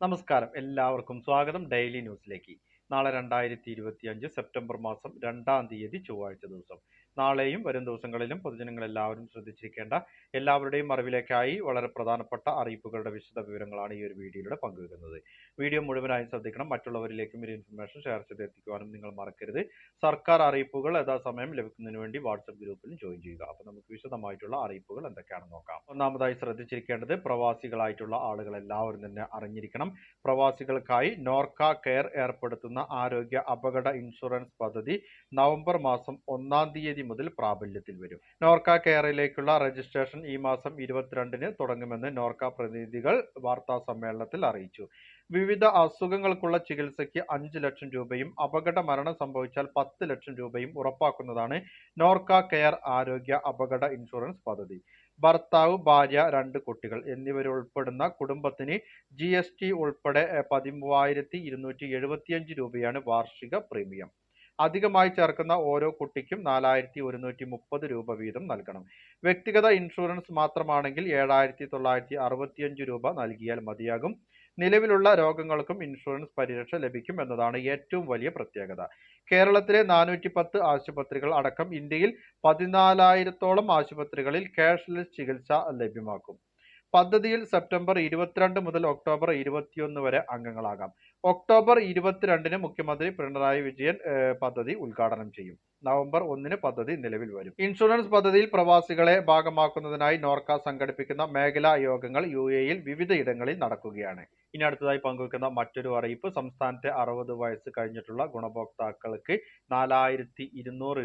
നമസ്കാരം. എല്ലാവർക്കും സ്വാഗതം. ഡെയിലി ന്യൂസിലേക്ക്. നാളെ രണ്ടായിരത്തി ഇരുപത്തി അഞ്ച് സെപ്റ്റംബർ മാസം രണ്ടാം തീയതി ചൊവ്വാഴ്ച ദിവസം. നാളെയും വരും ദിവസങ്ങളിലും പൊതുജനങ്ങൾ എല്ലാവരും ശ്രദ്ധിച്ചിരിക്കേണ്ട എല്ലാവരുടെയും അറിവിലേക്കായി വളരെ പ്രധാനപ്പെട്ട അറിയിപ്പുകളുടെ വിശദ വിവരങ്ങളാണ് ഈ ഒരു വീഡിയോയിലൂടെ പങ്കുവെക്കുന്നത്. വീഡിയോ മുഴുവനായും ശ്രദ്ധിക്കണം. മറ്റുള്ളവരിലേക്കും ഈ ഇൻഫർമേഷൻ ഷെയർ ചെയ്ത് എത്തിക്കുവാനും നിങ്ങൾ മറക്കരുത്. സർക്കാർ അറിയിപ്പുകൾ യഥാസമയം ലഭിക്കുന്നതിന് വേണ്ടി വാട്സപ്പ് ഗ്രൂപ്പിൽ ജോയിൻ ചെയ്യുക. അപ്പോൾ നമുക്ക് വിശദമായിട്ടുള്ള അറിയിപ്പുകൾ എന്തൊക്കെയാണെന്ന് നോക്കാം. ഒന്നാമതായി ശ്രദ്ധിച്ചിരിക്കേണ്ടത് പ്രവാസികളായിട്ടുള്ള ആളുകൾ എല്ലാവരും തന്നെ അറിഞ്ഞിരിക്കണം. പ്രവാസികൾക്കായി നോർക്ക കെയർ ഏർപ്പെടുത്തുന്ന ആരോഗ്യ അപകട ഇൻഷുറൻസ് പദ്ധതി നവംബർ മാസം ഒന്നാം തീയതി മുതൽ പ്രാബല്യത്തിൽ വരും. നോർക്ക കെയറിലേക്കുള്ള രജിസ്ട്രേഷൻ ഈ മാസം ഇരുപത്തിരണ്ടിന് തുടങ്ങുമെന്ന് നോർക്ക പ്രതിനിധികൾ വാർത്താ സമ്മേളനത്തിൽ അറിയിച്ചു. വിവിധ അസുഖങ്ങൾക്കുള്ള ചികിത്സയ്ക്ക് അഞ്ച് ലക്ഷം രൂപയും അപകട മരണം സംഭവിച്ചാൽ പത്ത് ലക്ഷം രൂപയും ഉറപ്പാക്കുന്നതാണ് നോർക്ക കെയർ ആരോഗ്യ അപകട ഇൻഷുറൻസ് പദ്ധതി. ഭർത്താവ് ഭാര്യ രണ്ട് കുട്ടികൾ എന്നിവരുൾപ്പെടുന്ന കുടുംബത്തിന് ജി എസ് ടി ഉൾപ്പെടെ പതിമൂവായിരത്തി ഇരുന്നൂറ്റി എഴുപത്തിയഞ്ച് രൂപയാണ് വാർഷിക പ്രീമിയം. അധികമായി ചേർക്കുന്ന ഓരോ കുട്ടിക്കും നാലായിരത്തി ഒരുന്നൂറ്റി മുപ്പത് രൂപ വീതം നൽകണം. വ്യക്തിഗത ഇൻഷുറൻസ് മാത്രമാണെങ്കിൽ ഏഴായിരത്തി തൊള്ളായിരത്തി അറുപത്തിയഞ്ച് രൂപ നൽകിയാൽ മതിയാകും. നിലവിലുള്ള രോഗങ്ങൾക്കും ഇൻഷുറൻസ് പരിരക്ഷ ലഭിക്കും എന്നതാണ് ഏറ്റവും വലിയ പ്രത്യേകത. കേരളത്തിലെ നാനൂറ്റി പത്ത് ആശുപത്രികൾ അടക്കം ഇന്ത്യയിൽ പതിനാലായിരത്തോളം ആശുപത്രികളിൽ ക്യാഷ്ലെസ് ചികിത്സ ലഭ്യമാക്കും. പദ്ധതിയിൽ സെപ്റ്റംബർ ഇരുപത്തിരണ്ട് മുതൽ ഒക്ടോബർ ഇരുപത്തിയൊന്ന് വരെ അംഗങ്ങളാകാം. ഒക്ടോബർ ഇരുപത്തിരണ്ടിന് മുഖ്യമന്ത്രി പിണറായി വിജയൻ പദ്ധതി ഉദ്ഘാടനം ചെയ്യും. നവംബർ ഒന്നിന് പദ്ധതി നിലവിൽ വരും. ഇൻഷുറൻസ് പദ്ധതിയിൽ പ്രവാസികളെ ഭാഗമാക്കുന്നതിനായി നോർക്ക സംഘടിപ്പിക്കുന്ന മേഖലാ യോഗങ്ങൾ യു എയിൽ വിവിധയിടങ്ങളിൽ നടക്കുകയാണ്. ഇനി അടുത്തതായി പങ്കുവെക്കുന്ന മറ്റൊരു അറിയിപ്പ് സംസ്ഥാനത്തെ അറുപത് വയസ്സ് കഴിഞ്ഞിട്ടുള്ള ഗുണഭോക്താക്കൾക്ക് നാലായിരത്തി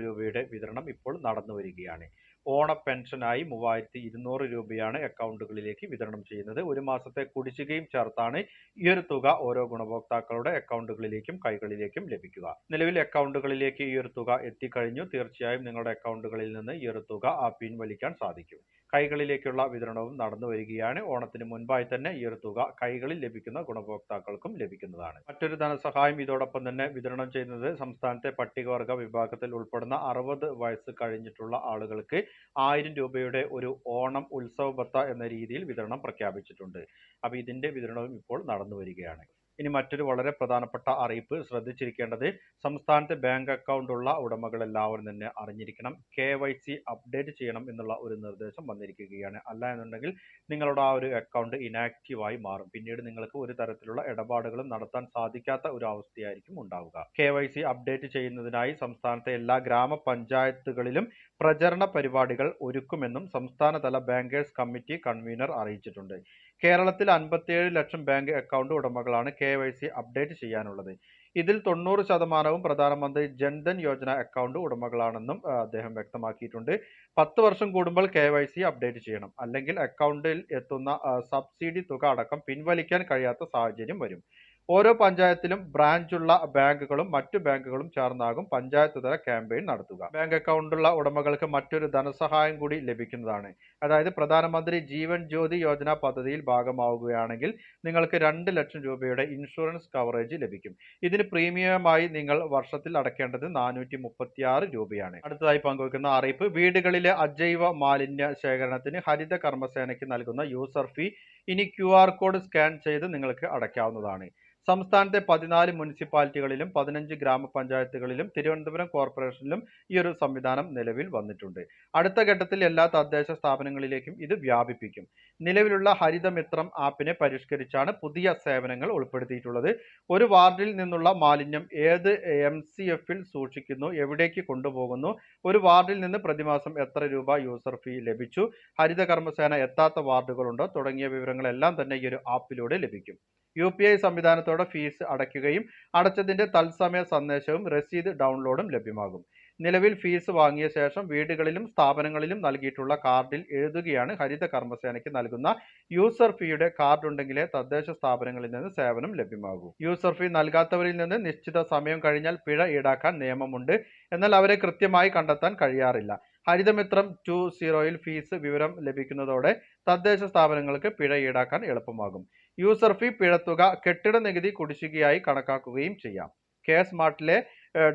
രൂപയുടെ വിതരണം ഇപ്പോൾ നടന്നു വരികയാണ് ഓണ പെൻഷനായി മൂവായിരത്തി ഇരുന്നൂറ് രൂപയാണ് അക്കൗണ്ടുകളിലേക്ക് വിതരണം ചെയ്യുന്നത്. ഒരു മാസത്തെ കുടിശ്ശികയും ചേർത്താണ് ഈ ഒരു തുക ഓരോ ഗുണഭോക്താക്കളുടെ അക്കൗണ്ടുകളിലേക്കും കൈകളിലേക്കും ലഭിക്കുക. നിലവിൽ അക്കൗണ്ടുകളിലേക്ക് ഈ ഒരു തുക എത്തിക്കഴിഞ്ഞു. തീർച്ചയായും നിങ്ങളുടെ അക്കൗണ്ടുകളിൽ നിന്ന് ഈ ഒരു തുക പിൻവലിക്കാൻ സാധിക്കും. കൈകളിലേക്കുള്ള വിതരണവും നടന്നു വരികയാണ്. ഓണത്തിന് മുൻപായി തന്നെ ഈ ഒരു തുക കൈകളിൽ ലഭിക്കുന്ന ഗുണഭോക്താക്കൾക്കും ലഭിക്കുന്നതാണ്. മറ്റൊരു ധനസഹായം ഇതോടൊപ്പം തന്നെ വിതരണം ചെയ്യുന്നത് സംസ്ഥാനത്തെ പട്ടികവർഗ വിഭാഗത്തിൽ ഉൾപ്പെടുന്ന അറുപത് വയസ്സ് കഴിഞ്ഞിട്ടുള്ള ആളുകൾക്ക് ആയിരം രൂപയുടെ ഒരു ഓണം ഉത്സവ ഭത്ത എന്ന രീതിയിൽ വിതരണം പ്രഖ്യാപിച്ചിട്ടുണ്ട്. അപ്പോൾ ഇതിന്റെ വിതരണവും ഇപ്പോൾ നടന്നു വരികയാണ്. ഇനി മറ്റൊരു വളരെ പ്രധാനപ്പെട്ട അറിയിപ്പ് ശ്രദ്ധിച്ചിരിക്കേണ്ടത് സംസ്ഥാനത്തെ ബാങ്ക് അക്കൗണ്ട് ഉള്ള ഉടമകൾ എല്ലാവരും തന്നെ അറിഞ്ഞിരിക്കണം. കെ വൈ സി അപ്ഡേറ്റ് ചെയ്യണം എന്നുള്ള ഒരു നിർദ്ദേശം വന്നിരിക്കുകയാണ്. അല്ല എന്നുണ്ടെങ്കിൽ നിങ്ങളുടെ ആ ഒരു അക്കൗണ്ട് ഇനാക്റ്റീവായി മാറും. പിന്നീട് നിങ്ങൾക്ക് ഒരു തരത്തിലുള്ള ഇടപാടുകളും നടത്താൻ സാധിക്കാത്ത ഒരു അവസ്ഥയായിരിക്കും ഉണ്ടാവുക. കെ വൈ സി അപ്ഡേറ്റ് ചെയ്യുന്നതിനായി സംസ്ഥാനത്തെ എല്ലാ ഗ്രാമപഞ്ചായത്തുകളിലും പ്രചരണ പരിപാടികൾ ഒരുക്കുമെന്നും സംസ്ഥാനതല ബാങ്കേഴ്സ് കമ്മിറ്റി കൺവീനർ അറിയിച്ചിട്ടുണ്ട്. കേരളത്തിൽ അൻപത്തിയേഴ് ലക്ഷം ബാങ്ക് അക്കൗണ്ട് ഉടമകളാണ് കെ വൈ സി അപ്ഡേറ്റ് ചെയ്യാനുള്ളത്. ഇതിൽ തൊണ്ണൂറ് ശതമാനവും പ്രധാനമന്ത്രി ജൻധൻ യോജന അക്കൗണ്ട് ഉടമകളാണെന്നും അദ്ദേഹം വ്യക്തമാക്കിയിട്ടുണ്ട്. പത്ത് വർഷം കൂടുമ്പോൾ കെ വൈ സി അപ്ഡേറ്റ് ചെയ്യണം. അല്ലെങ്കിൽ അക്കൗണ്ടിൽ എത്തുന്ന സബ്സിഡി തുക അടക്കം പിൻവലിക്കാൻ കഴിയാത്ത സാഹചര്യം വരും. ഓരോ പഞ്ചായത്തിലും ബ്രാഞ്ചുള്ള ബാങ്കുകളും മറ്റു ബാങ്കുകളും ചേർന്നാകും പഞ്ചായത്ത് തല ക്യാമ്പയിൻ നടത്തുക. ബാങ്ക് അക്കൗണ്ടുള്ള ഉടമകൾക്ക് മറ്റൊരു ധനസഹായം കൂടി ലഭിക്കുന്നതാണ്. അതായത് പ്രധാനമന്ത്രി ജീവൻ ജ്യോതി യോജന പദ്ധതിയിൽ ഭാഗമാവുകയാണെങ്കിൽ നിങ്ങൾക്ക് രണ്ട് ലക്ഷം രൂപയുടെ ഇൻഷുറൻസ് കവറേജ് ലഭിക്കും. ഇതിന് പ്രീമിയമായി നിങ്ങൾ വർഷത്തിൽ അടക്കേണ്ടത് നാനൂറ്റി മുപ്പത്തിയാറ് രൂപയാണ്. അടുത്തതായി പങ്കുവെക്കുന്ന അറിയിപ്പ് വീടുകളിലെ അജൈവ മാലിന്യ ശേഖരണത്തിന് ഹരിത കർമ്മസേനയ്ക്ക് നൽകുന്ന യൂസർ ഫീ ഇനി ക്യു കോഡ് സ്കാൻ ചെയ്ത് നിങ്ങൾക്ക് അടയ്ക്കാവുന്നതാണ്. സംസ്ഥാനത്തെ പതിനാല് മുനിസിപ്പാലിറ്റികളിലും പതിനഞ്ച് ഗ്രാമപഞ്ചായത്തുകളിലും തിരുവനന്തപുരം കോർപ്പറേഷനിലും ഈ ഒരു സംവിധാനം നിലവിൽ വന്നിട്ടുണ്ട്. അടുത്ത ഘട്ടത്തിൽ എല്ലാ തദ്ദേശ സ്ഥാപനങ്ങളിലേക്കും ഇത് വ്യാപിപ്പിക്കും. നിലവിലുള്ള ഹരിതമിത്രം ആപ്പിനെ പരിഷ്കരിച്ചാണ് പുതിയ സേവനങ്ങൾ ഉൾപ്പെടുത്തിയിട്ടുള്ളത്. ഒരു വാർഡിൽ നിന്നുള്ള മാലിന്യം ഏത് എം സി എഫിൽ സൂക്ഷിക്കുന്നു എവിടേക്ക് കൊണ്ടുപോകുന്നു ഒരു വാർഡിൽ നിന്ന് പ്രതിമാസം എത്ര രൂപ യൂസർ ഫീ ലഭിച്ചു ഹരിത കർമ്മസേന എത്താത്ത വാർഡുകളുണ്ടോ തുടങ്ങിയ വിവരങ്ങളെല്ലാം തന്നെ ഈ ഒരു ആപ്പിലൂടെ ലഭിക്കും. യു പി ഐ സംവിധാനത്തോടെ ഫീസ് അടയ്ക്കുകയും അടച്ചതിന്റെ തത്സമയ സന്ദേശവും രസീത് ഡൗൺലോഡും ലഭ്യമാകും. നിലവിൽ ഫീസ് വാങ്ങിയ ശേഷം വീടുകളിലും സ്ഥാപനങ്ങളിലും നൽകിയിട്ടുള്ള കാർഡിൽ എഴുതുകയാണ് ഹരിത കർമ്മസേനയ്ക്ക് നൽകുന്ന യൂസർ ഫീയുടെ കാർഡ് ഉണ്ടെങ്കിലേ തദ്ദേശ സ്ഥാപനങ്ങളിൽ നിന്ന് സേവനം ലഭ്യമാകൂ. യൂസർ ഫീ നൽകാത്തവരിൽ നിന്ന് നിശ്ചിത സമയം കഴിഞ്ഞാൽ പിഴ ഈടാക്കാൻ നിയമമുണ്ട്. എന്നാൽ അവരെ കൃത്യമായി കണ്ടെത്താൻ കഴിയാറില്ല. ഹരിതമിത്രം ടു സീറോയിൽ ഫീസ് വിവരം ലഭിക്കുന്നതോടെ തദ്ദേശ സ്ഥാപനങ്ങൾക്ക് പിഴ ഈടാക്കാൻ എളുപ്പമാകും. യൂസർ ഫീ പിഴത്തുക കെട്ടിട നികുതി കുടിശ്ശികയായി കണക്കാക്കുകയും ചെയ്യാം. കെ സ്മാർട്ടിലെ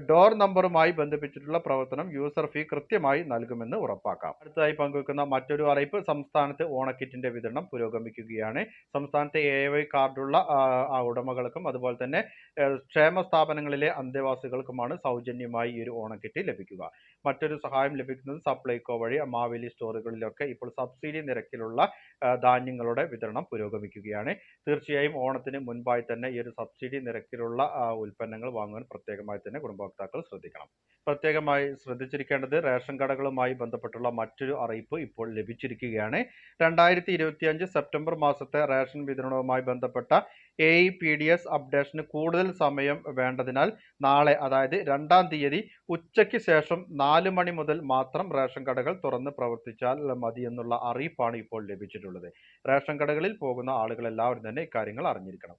ഡോർ നമ്പറുമായി ബന്ധിപ്പിച്ചിട്ടുള്ള പ്രവർത്തനം യൂസർ ഫീ കൃത്യമായി നൽകുമെന്ന് ഉറപ്പാക്കാം. അടുത്തതായി പങ്കുവെക്കുന്ന മറ്റൊരു അറിയിപ്പ് സംസ്ഥാനത്ത് ഓണക്കിറ്റിന്റെ വിതരണം പുരോഗമിക്കുകയാണ്. സംസ്ഥാനത്തെ എ വൈ കാർഡുള്ള ഉടമകൾക്കും അതുപോലെ തന്നെ ക്ഷേമ സ്ഥാപനങ്ങളിലെ അന്തേവാസികൾക്കുമാണ് സൗജന്യമായി ഈ ഒരു ഓണക്കിറ്റ് ലഭിക്കുക. മറ്റൊരു സഹായം ലഭിക്കുന്നത് സപ്ലൈകോ വഴി മാവേലി സ്റ്റോറുകളിലൊക്കെ ഇപ്പോൾ സബ്സിഡി നിരക്കിലുള്ള ധാന്യങ്ങളുടെ വിതരണം പുരോഗമിക്കുകയാണ്. തീർച്ചയായും ഓണത്തിന് മുൻപായി തന്നെ ഈ ഒരു സബ്സിഡി നിരക്കിലുള്ള ഉൽപ്പന്നങ്ങൾ വാങ്ങുവാൻ പ്രത്യേകമായി തന്നെ ഗുണഭോക്താക്കൾ ശ്രദ്ധിക്കണം. പ്രത്യേകമായി ശ്രദ്ധിച്ചിരിക്കേണ്ടത് റേഷൻ കടകളുമായി ബന്ധപ്പെട്ടുള്ള മറ്റൊരു അറിയിപ്പ് ഇപ്പോൾ ലഭിച്ചിരിക്കുകയാണ്. രണ്ടായിരത്തി ഇരുപത്തിയഞ്ച് സെപ്റ്റംബർ മാസത്തെ റേഷൻ വിതരണവുമായി ബന്ധപ്പെട്ട A E P D S അപ്ഡേഷന് കൂടുതൽ സമയം വേണ്ടതിനാൽ നാളെ അതായത് രണ്ടാം തീയതി ഉച്ചയ്ക്ക് ശേഷം നാല് മണി മുതൽ മാത്രം റേഷൻ കടകൾ തുറന്ന് പ്രവർത്തിച്ചാൽ മതി എന്നുള്ള അറിയിപ്പാണ് ഇപ്പോൾ ലഭിച്ചിട്ടുള്ളത്. റേഷൻ കടകളിൽ പോകുന്ന ആളുകൾ എല്ലാവരും തന്നെ ഇക്കാര്യങ്ങൾ അറിഞ്ഞിരിക്കണം.